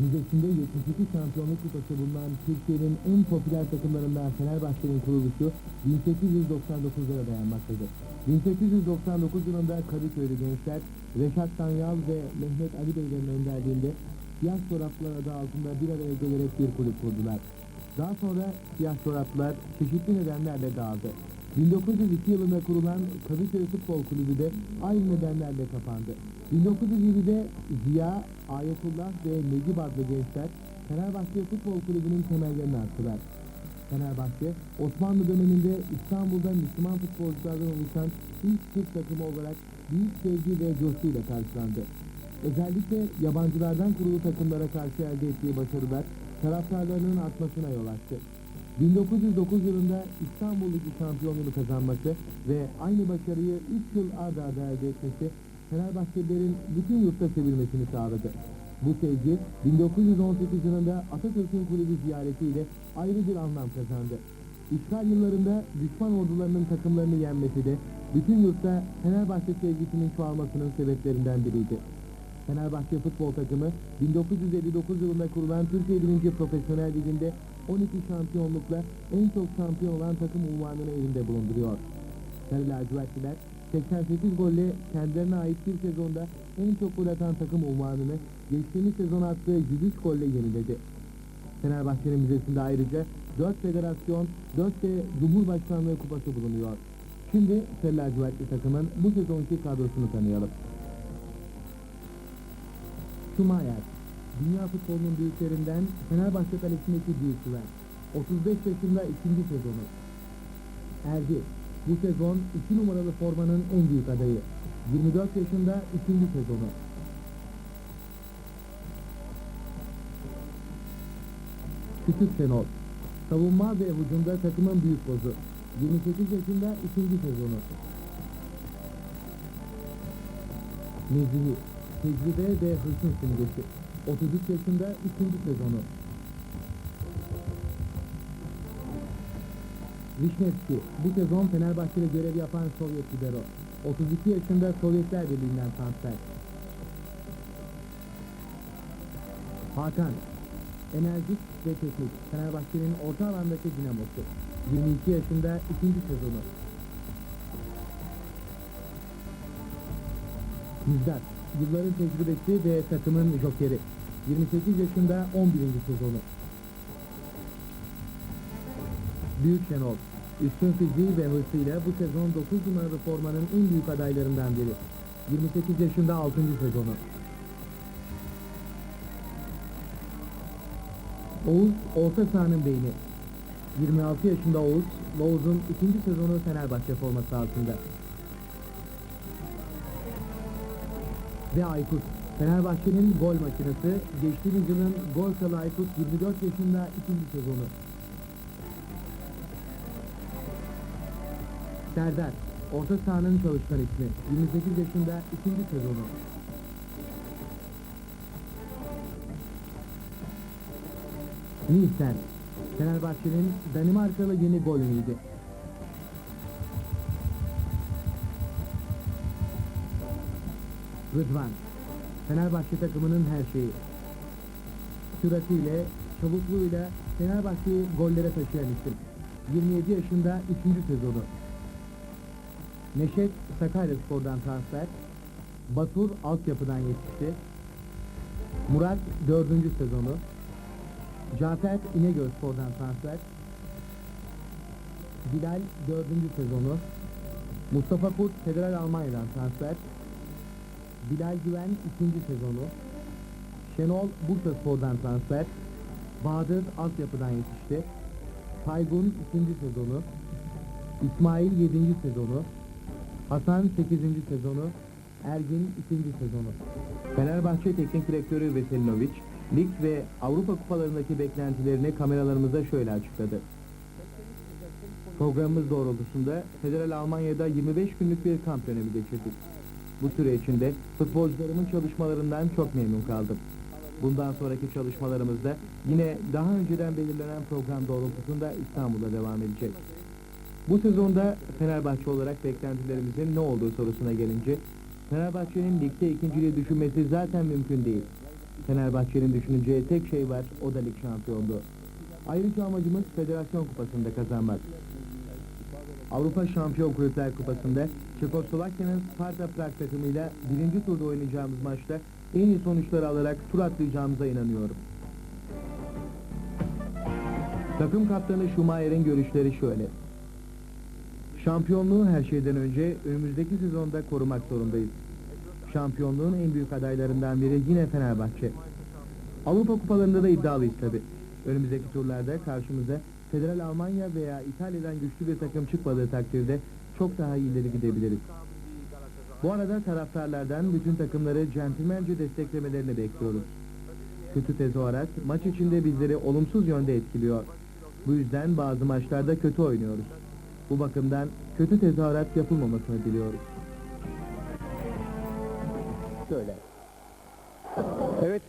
Müzesinde 72 şampiyonluk kupası bulunan Türkiye'nin en popüler takımlarından Fenerbahçe'nin kuruluşu 1899'lara dayanmaktadır. 1899 yılında Kadıköy'lü gençler Reşat Danyal ve Mehmet Ali Beylerin önderliğinde Siyah Çoraplılar adı altında bir araya gelerek bir kulüp kurdular. Daha sonra Siyah Çoraplılar çeşitli nedenlerle dağıldı. 1902 yılında kurulan Kadıköy Futbol Kulübü de aynı nedenlerle kapandı. 1907'de Ziya, Ayetullah ve Necip adlı gençler Fenerbahçe Futbol Kulübü'nün temellerini attılar. Fenerbahçe, Osmanlı döneminde İstanbul'da Müslüman futbolculardan oluşan ilk Türk takımı olarak büyük sevgi ve coşkuyla karşılandı. Özellikle yabancılardan kurulu takımlara karşı elde ettiği başarılar taraftarlarının artmasına yol açtı. 1909 yılında İstanbul Ligi şampiyonluğunu kazanması ve aynı başarıyı 3 yıl arda arda elde etmesi Fenerbahçelilerin bütün yurtta sevilmesini sağladı. Bu sevgi 1918 yılında Atatürk'ün kulübü ziyaretiyle ayrı bir anlam kazandı. İşgal yıllarında düşman ordularının takımlarını yenmesi de bütün yurtta Fenerbahçe sevgisinin çoğalmasının sebeplerinden biriydi. Fenerbahçe futbol takımı 1959 yılında kurulan Türkiye 1. Profesyonel Ligi'nde 12 şampiyonlukla en çok şampiyon olan takım unvanını elinde bulunduruyor. Sarı lacivertliler 88 golle kendilerine ait bir sezonda en çok gol atan takım unvanını geçtiğimiz sezon attığı 103 golle yeniledi. Fenerbahçe'nin müzesinde ayrıca 4 federasyon, 4 de Cumhurbaşkanlığı kupası bulunuyor. Şimdi Sarı lacivertli takımın bu sezonki kadrosunu tanıyalım. Schumacher, dünya futbolunun büyüklerinden Fenerbahçe kalesindeki büyük güven. 35 yaşında ikinci sezonu. Erdi, bu sezon 2 numaralı formanın en büyük adayı. 24 yaşında ikinci sezonu. Küçük Şenol, savunma ve hücumda takımın büyük bozu. 28 yaşında ikinci sezonu. Nezih, tecrübe ve hırsın simgesi. 33 yaşında ikinci sezonu. Vişnevski, bu sezon Fenerbahçe'de görev yapan Sovyet libero. 32 yaşında Sovyetler Birliği'nden transfer. Hakan, enerjik ve teknik. Fenerbahçe'nin orta alandaki dinamosu. 22 yaşında ikinci sezonu. Müjdat, yılların tecrübesi ve takımın jokeri. 28 yaşında 11. sezonu. Büyük Şenol, üstün fiziği ve hırsıyla bu sezon 9 numaralı formanın en büyük adaylarından biri. 28 yaşında 6. sezonu. Oğuz, orta sahanın beyni. 26 yaşında Oğuz, Oğuz'un ikinci sezonu Fenerbahçe forması altında. Ve Aykut. Fenerbahçe'nin gol makinesi, geçtiğimiz yılın gol kralı Aykut 24 yaşında ikinci sezonu. Serdar, orta sahanın çalışkan ismi, 28 yaşında ikinci sezonu. Nielsen, Fenerbahçe'nin Danimarkalı yeni gol Rıdvan, Fenerbahçe takımının her şeyi. Süratiyle, çabukluğuyla Fenerbahçe'yi gollere taşıyan isim. 27 yaşında 3. sezonu. Neşet Sakaryaspor'dan transfer. Batur altyapıdan yetişti. Murat 4. sezonu. Cafer İnegölspor'dan transfer. Bilal 4. sezonu. Mustafa Kurt Federal Almanya'dan transfer. Bilal Güven ikinci sezonu. Şenol Bursa Spor'dan transfer. Bahadır altyapıdan yetişti. Taygun ikinci sezonu. İsmail yedinci sezonu. Hasan sekizinci sezonu. Ergin ikinci sezonu. Fenerbahçe Teknik Direktörü Veselinovic, lig ve Avrupa kupalarındaki beklentilerini kameralarımıza şöyle açıkladı. Programımız doğrultusunda Federal Almanya'da 25 günlük bir kamp dönemi geçirdik. Bu süre içinde futbolcularımın çalışmalarından çok memnun kaldım. Bundan sonraki çalışmalarımızda yine daha önceden belirlenen program doğrultusunda İstanbul'da devam edecek. Bu sezonda Fenerbahçe olarak beklentilerimizin ne olduğu sorusuna gelince, Fenerbahçe'nin ligde ikinciliği düşünmesi zaten mümkün değil. Fenerbahçe'nin düşüneceği tek şey var, o da lig şampiyonluğu. Ayrıca amacımız Federasyon Kupası'nda kazanmak. Avrupa Şampiyon Kulüpler Kupası'nda Çekoslovakya'nın Sparta Prag takımıyla birinci turda oynayacağımız maçta en iyi sonuçları alarak tur atlayacağımıza inanıyorum. Takım kaptanı Schumacher'in görüşleri şöyle. Şampiyonluğu her şeyden önce önümüzdeki sezonda korumak zorundayız. Şampiyonluğun en büyük adaylarından biri yine Fenerbahçe. Avrupa kupalarında da iddialıyız tabi. Önümüzdeki turlarda karşımıza Federal Almanya veya İtalya'dan güçlü bir takım çıkmadığı takdirde çok daha ileri gidebiliriz. Bu arada taraftarlardan bütün takımları centilmence desteklemelerini bekliyoruz. Kötü tezahürat maç içinde bizleri olumsuz yönde etkiliyor. Bu yüzden bazı maçlarda kötü oynuyoruz. Bu bakımdan kötü tezahürat yapılmamasını diliyoruz. Söyle. Evet